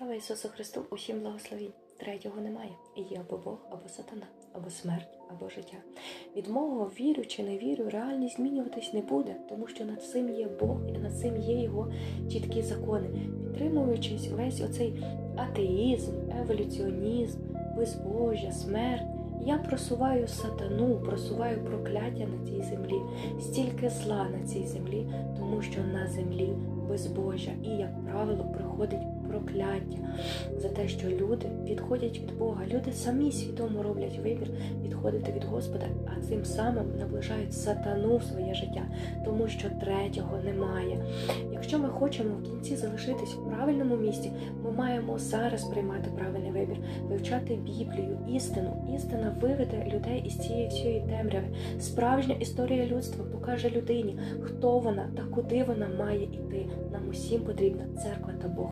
Слава Ісусу Христу! Усім благословінь! Третього немає. Є або Бог, або сатана, або смерть, або життя. Від мого вірю чи не вірю, реальність змінюватись не буде, тому що над цим є Бог і над цим є його чіткі закони. Підтримуючись весь оцей атеїзм, еволюціонізм, безбожжя, смерть. Я просуваю сатану, просуваю прокляття на цій землі, стільки зла на цій землі, тому що на землі безбожжя і, як правило, приходить прокляття за те, що люди відходять від Бога. Люди самі свідомо роблять вибір відходити від Господа, а цим самим наближають сатану в своє життя, тому що третього немає. Якщо ми хочемо в кінці залишитись в правильному місці, ми маємо зараз приймати правильний вибір, вивчати Біблію, істину. Істина виведе людей із цієї всієї темряви. Справжня історія людства покаже людині, хто вона та куди вона має йти. Нам усім потрібна церква та Бог.